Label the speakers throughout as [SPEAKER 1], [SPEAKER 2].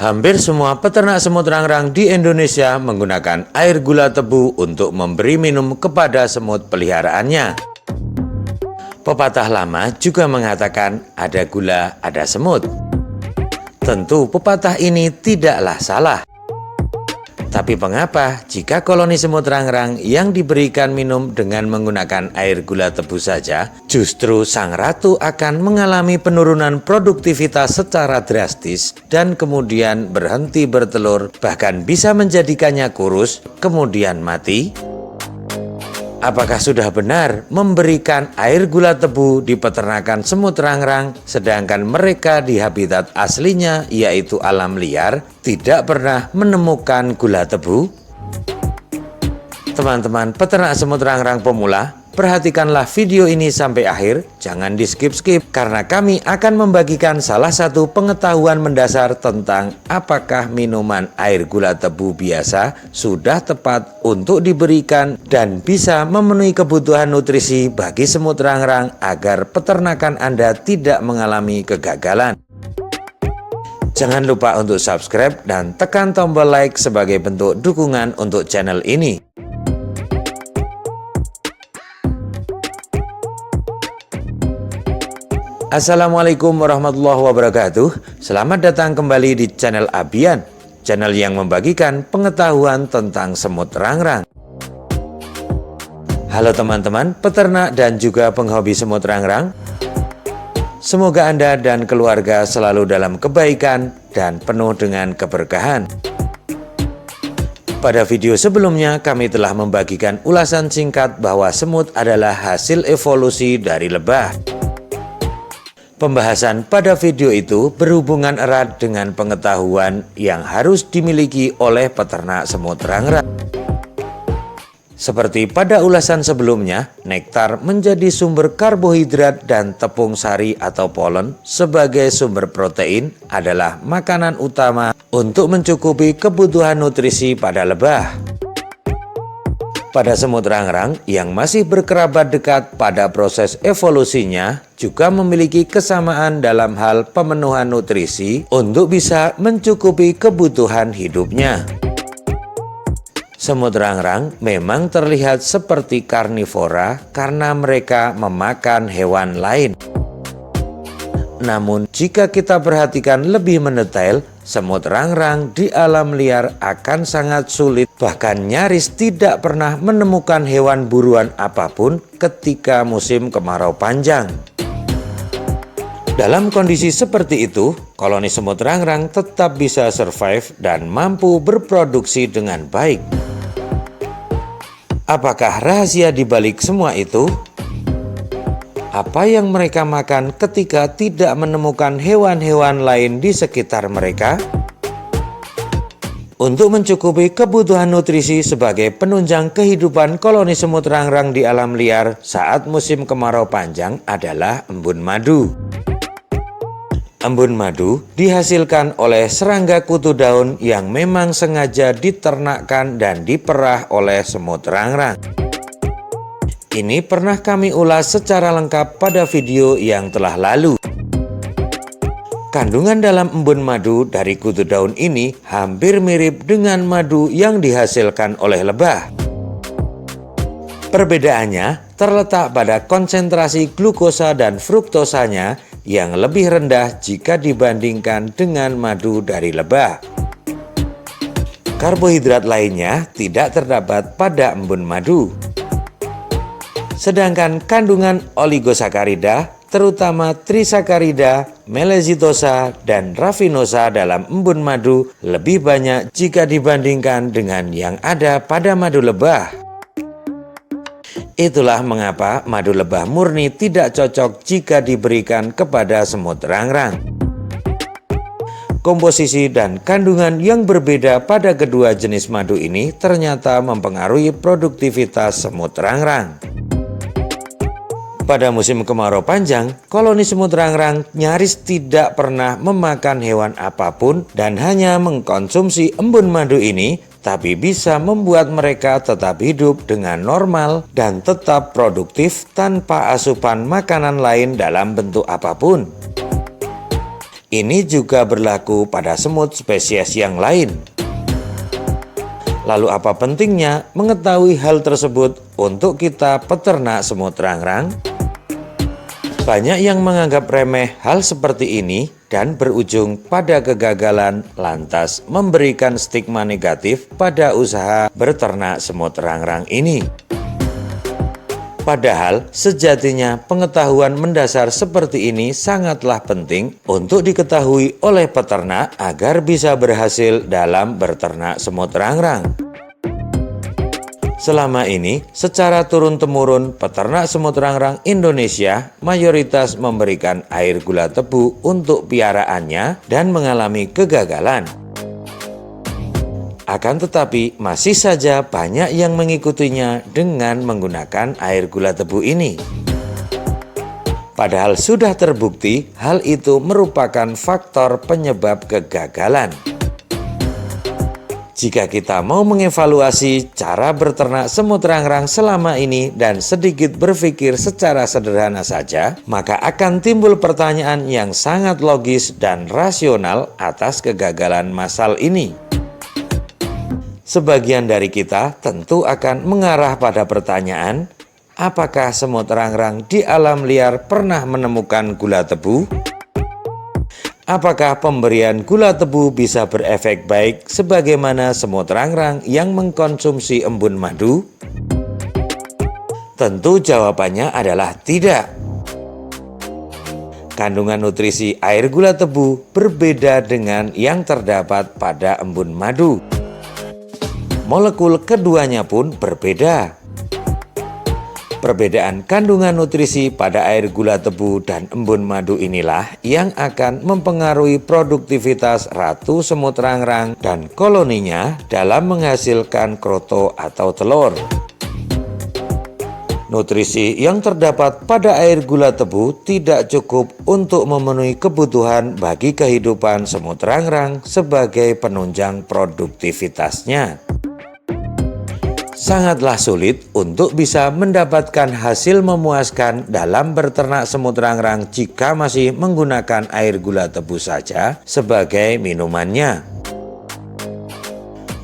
[SPEAKER 1] Hampir semua peternak semut rangrang di Indonesia menggunakan air gula tebu untuk memberi minum kepada semut peliharaannya. Pepatah lama juga mengatakan ada gula, ada semut. Tentu pepatah ini tidaklah salah. Tapi mengapa jika koloni semut rangrang yang diberikan minum dengan menggunakan air gula tebu saja, justru sang ratu akan mengalami penurunan produktivitas secara drastis dan kemudian berhenti bertelur, bahkan bisa menjadikannya kurus, kemudian mati? Apakah sudah benar memberikan air gula tebu di peternakan semut rangrang sedangkan mereka di habitat aslinya yaitu alam liar tidak pernah menemukan gula tebu? Teman-teman peternak semut rangrang pemula, Perhatikanlah video ini sampai akhir, jangan di skip-skip karena kami akan membagikan salah satu pengetahuan mendasar tentang apakah minuman air gula tebu biasa sudah tepat untuk diberikan dan bisa memenuhi kebutuhan nutrisi bagi semut rangrang agar peternakan Anda tidak mengalami kegagalan. Jangan lupa untuk subscribe dan tekan tombol like sebagai bentuk dukungan untuk channel ini. Assalamualaikum warahmatullahi wabarakatuh. Selamat datang kembali di channel Abian Channel yang membagikan pengetahuan tentang semut rangrang. Halo teman-teman peternak dan juga penghobi semut rangrang. Semoga Anda dan keluarga selalu dalam kebaikan dan penuh dengan keberkahan. Pada video sebelumnya kami telah membagikan ulasan singkat bahwa semut adalah hasil evolusi dari lebah. Pembahasan pada video itu berhubungan erat dengan pengetahuan yang harus dimiliki oleh peternak semut rangrang. Seperti pada ulasan sebelumnya, nektar menjadi sumber karbohidrat dan tepung sari atau polen sebagai sumber protein adalah makanan utama untuk mencukupi kebutuhan nutrisi pada lebah pada semut rangrang yang masih berkerabat dekat pada proses evolusinya juga memiliki kesamaan dalam hal pemenuhan nutrisi untuk bisa mencukupi kebutuhan hidupnya. Semut rangrang memang terlihat seperti karnivora karena mereka memakan hewan lain. Namun jika kita perhatikan lebih mendetail, semut rangrang di alam liar akan sangat sulit bahkan nyaris tidak pernah menemukan hewan buruan apa pun ketika musim kemarau panjang. Dalam kondisi seperti itu, koloni semut rangrang tetap bisa survive dan mampu berproduksi dengan baik. Apakah rahasia di balik semua itu? Apa yang mereka makan ketika tidak menemukan hewan-hewan lain di sekitar mereka? Untuk mencukupi kebutuhan nutrisi sebagai penunjang kehidupan koloni semut rangrang di alam liar saat musim kemarau panjang adalah embun madu. Embun madu dihasilkan oleh serangga kutu daun yang memang sengaja diternakkan dan diperah oleh semut rangrang. Ini pernah kami ulas secara lengkap pada video yang telah lalu. Kandungan dalam embun madu dari kutu daun ini hampir mirip dengan madu yang dihasilkan oleh lebah. Perbedaannya terletak pada konsentrasi glukosa dan fruktosanya yang lebih rendah jika dibandingkan dengan madu dari lebah. Karbohidrat lainnya tidak terdapat pada embun madu. Sedangkan kandungan oligosakarida, terutama trisakarida, melezitosa, dan rafinosa dalam embun madu lebih banyak jika dibandingkan dengan yang ada pada madu lebah. Itulah mengapa madu lebah murni tidak cocok jika diberikan kepada semut rangrang. Komposisi dan kandungan yang berbeda pada kedua jenis madu ini ternyata mempengaruhi produktivitas semut rangrang. Pada musim kemarau panjang, koloni semut rangrang nyaris tidak pernah memakan hewan apa pun dan hanya mengkonsumsi embun madu ini, tapi bisa membuat mereka tetap hidup dengan normal dan tetap produktif tanpa asupan makanan lain dalam bentuk apa pun. Ini juga berlaku pada semut spesies yang lain. Lalu apa pentingnya mengetahui hal tersebut untuk kita peternak semut rangrang? Banyak yang menganggap remeh hal seperti ini dan berujung pada kegagalan lantas memberikan stigma negatif pada usaha berternak semut rangrang ini. Padahal sejatinya pengetahuan mendasar seperti ini sangatlah penting untuk diketahui oleh peternak agar bisa berhasil dalam berternak semut rangrang. Selama ini, secara turun-temurun, peternak semut rangrang Indonesia mayoritas memberikan air gula tebu untuk piaraannya dan mengalami kegagalan. Akan tetapi, masih saja banyak yang mengikutinya dengan menggunakan air gula tebu ini. Padahal sudah terbukti hal itu merupakan faktor penyebab kegagalan. Jika kita mau mengevaluasi cara berternak semut rangrang selama ini dan sedikit berpikir secara sederhana saja, maka akan timbul pertanyaan yang sangat logis dan rasional atas kegagalan masal ini. Sebagian dari kita tentu akan mengarah pada pertanyaan, apakah semut rangrang di alam liar pernah menemukan gula tebu? Apakah pemberian gula tebu bisa berefek baik sebagaimana semut rangrang yang mengkonsumsi embun madu? Tentu jawabannya adalah tidak. Kandungan nutrisi air gula tebu berbeda dengan yang terdapat pada embun madu molekul keduanya pun berbeda. Perbedaan kandungan nutrisi pada air gula tebu dan embun madu inilah yang akan mempengaruhi produktivitas ratu semut rangrang dan koloninya dalam menghasilkan kroto atau telur. Nutrisi yang terdapat pada air gula tebu tidak cukup untuk memenuhi kebutuhan bagi kehidupan semut rangrang sebagai penunjang produktivitasnya sangatlah sulit untuk bisa mendapatkan hasil memuaskan dalam berternak semut rangrang jika masih menggunakan air gula tebu saja sebagai minumannya.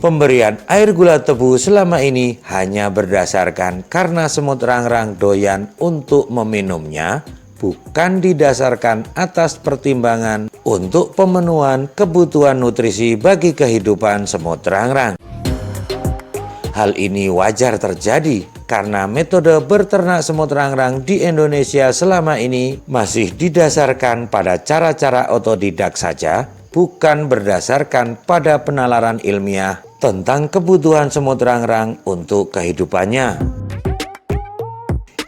[SPEAKER 1] Pemberian air gula tebu selama ini hanya berdasarkan karena semut rangrang doyan untuk meminumnya, bukan didasarkan atas pertimbangan untuk pemenuhan kebutuhan nutrisi bagi kehidupan semut rangrang. Hal ini wajar terjadi karena metode berternak semut rangrang di Indonesia selama ini masih didasarkan pada cara-cara otodidak saja, bukan berdasarkan pada penalaran ilmiah tentang kebutuhan semut rangrang untuk kehidupannya.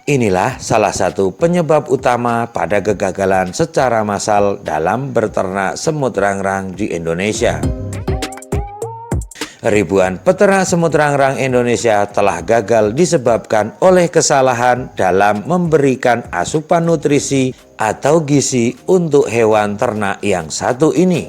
[SPEAKER 1] Inilah salah satu penyebab utama pada kegagalan secara massal dalam berternak semut rangrang di Indonesia. Ribuan peternak semut rangrang Indonesia telah gagal disebabkan oleh kesalahan dalam memberikan asupan nutrisi atau gizi untuk hewan ternak yang satu ini.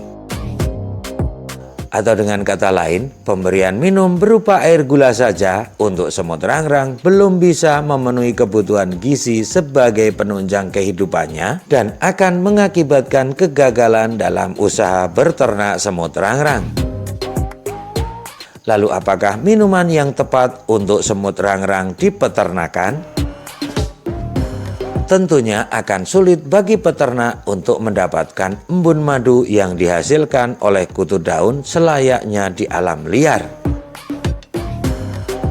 [SPEAKER 1] Atau dengan kata lain, pemberian minum berupa air gula saja untuk semut rangrang belum bisa memenuhi kebutuhan gizi sebagai penunjang kehidupannya dan akan mengakibatkan kegagalan dalam usaha berternak semut rangrang. Lalu apakah minuman yang tepat untuk semut rangrang di peternakan? Tentunya akan sulit bagi peternak untuk mendapatkan embun madu yang dihasilkan oleh kutu daun selayaknya di alam liar.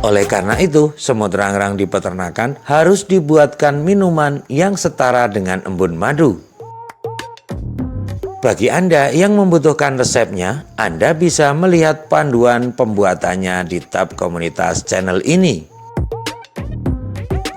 [SPEAKER 1] Oleh karena itu, semut rangrang di peternakan harus dibuatkan minuman yang setara dengan embun madu. Bagi Anda yang membutuhkan resepnya, Anda bisa melihat panduan pembuatannya di tab komunitas channel ini.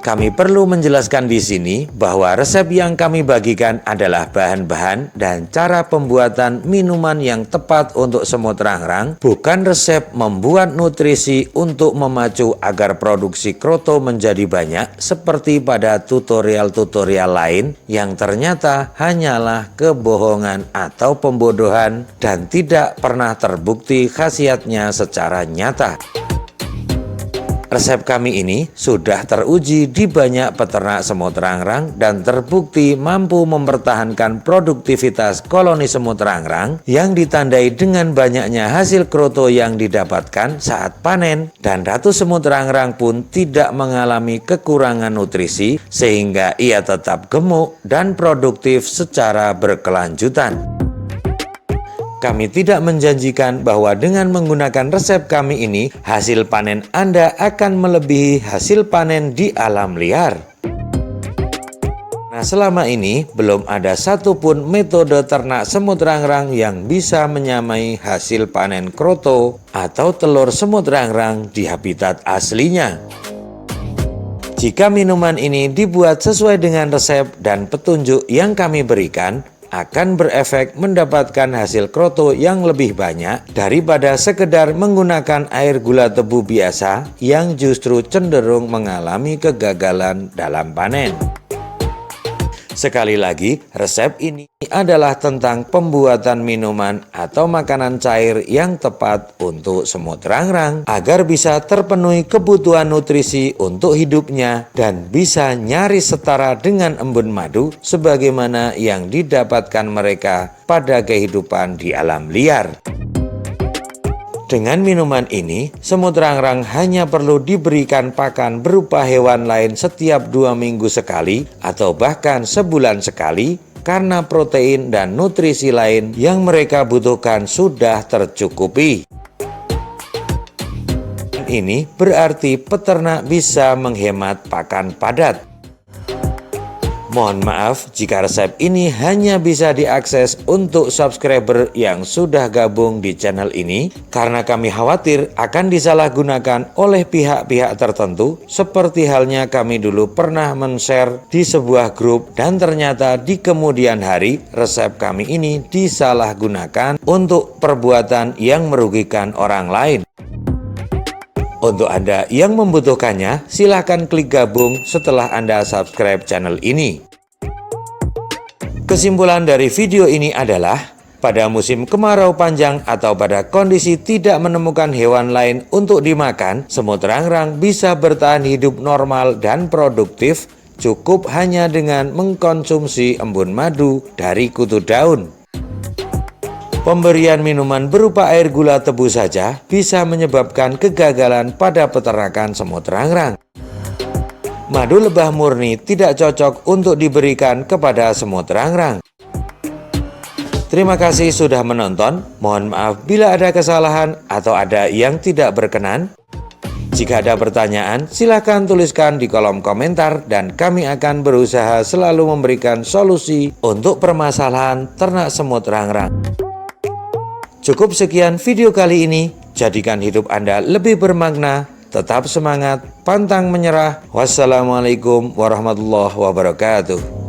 [SPEAKER 1] Kami perlu menjelaskan di sini bahwa resep yang kami bagikan adalah bahan-bahan dan cara pembuatan minuman yang tepat untuk semut rangrang, bukan resep membuat nutrisi untuk memacu agar produksi kroto menjadi banyak seperti pada tutorial-tutorial lain yang ternyata hanyalah kebohongan atau pembodohan dan tidak pernah terbukti khasiatnya secara nyata. Resep kami ini sudah teruji di banyak peternak semut rangrang dan terbukti mampu mempertahankan produktivitas koloni semut rangrang yang ditandai dengan banyaknya hasil kroto yang didapatkan saat panen dan ratu semut rangrang pun tidak mengalami kekurangan nutrisi sehingga ia tetap gemuk dan produktif secara berkelanjutan. Kami tidak menjanjikan bahwa dengan menggunakan resep kami ini, hasil panen Anda akan melebihi hasil panen di alam liar. Nah, selama ini belum ada satupun metode ternak semut rangrang yang bisa menyamai hasil panen kroto atau telur semut rangrang di habitat aslinya. Jika minuman ini dibuat sesuai dengan resep dan petunjuk yang kami berikan, akan berefek mendapatkan hasil kroto yang lebih banyak daripada sekedar menggunakan air gula tebu biasa yang justru cenderung mengalami kegagalan dalam panen. Sekali lagi, resep ini adalah tentang pembuatan minuman atau makanan cair yang tepat untuk semut rangrang agar bisa terpenuhi kebutuhan nutrisi untuk hidupnya dan bisa nyaris setara dengan embun madu sebagaimana yang didapatkan mereka pada kehidupan di alam liar. Dengan minuman ini, semut rangrang hanya perlu diberikan pakan berupa hewan lain setiap dua minggu sekali atau bahkan sebulan sekali karena protein dan nutrisi lain yang mereka butuhkan sudah tercukupi. Ini berarti peternak bisa menghemat pakan padat. Mohon maaf jika resep ini hanya bisa diakses untuk subscriber yang sudah gabung di channel ini karena kami khawatir akan disalahgunakan oleh pihak-pihak tertentu seperti halnya kami dulu pernah men-share di sebuah grup dan ternyata di kemudian hari resep kami ini disalahgunakan untuk perbuatan yang merugikan orang lain. Untuk Anda yang membutuhkannya, silahkan klik gabung setelah Anda subscribe channel ini. Kesimpulan dari video ini adalah, pada musim kemarau panjang atau pada kondisi tidak menemukan hewan lain untuk dimakan, semut rangrang bisa bertahan hidup normal dan produktif cukup hanya dengan mengkonsumsi embun madu dari kutu daun. Pemberian minuman berupa air gula tebu saja bisa menyebabkan kegagalan pada peternakan semut rangrang. Madu lebah murni tidak cocok untuk diberikan kepada semut rangrang. Terima kasih sudah menonton. Mohon maaf bila ada kesalahan atau ada yang tidak berkenan. Jika ada pertanyaan, silahkan tuliskan di kolom komentar dan kami akan berusaha selalu memberikan solusi untuk permasalahan ternak semut rangrang. Cukup sekian video kali ini. Jadikan hidup Anda lebih bermakna. Tetap semangat, pantang menyerah. Wassalamualaikum warahmatullahi wabarakatuh.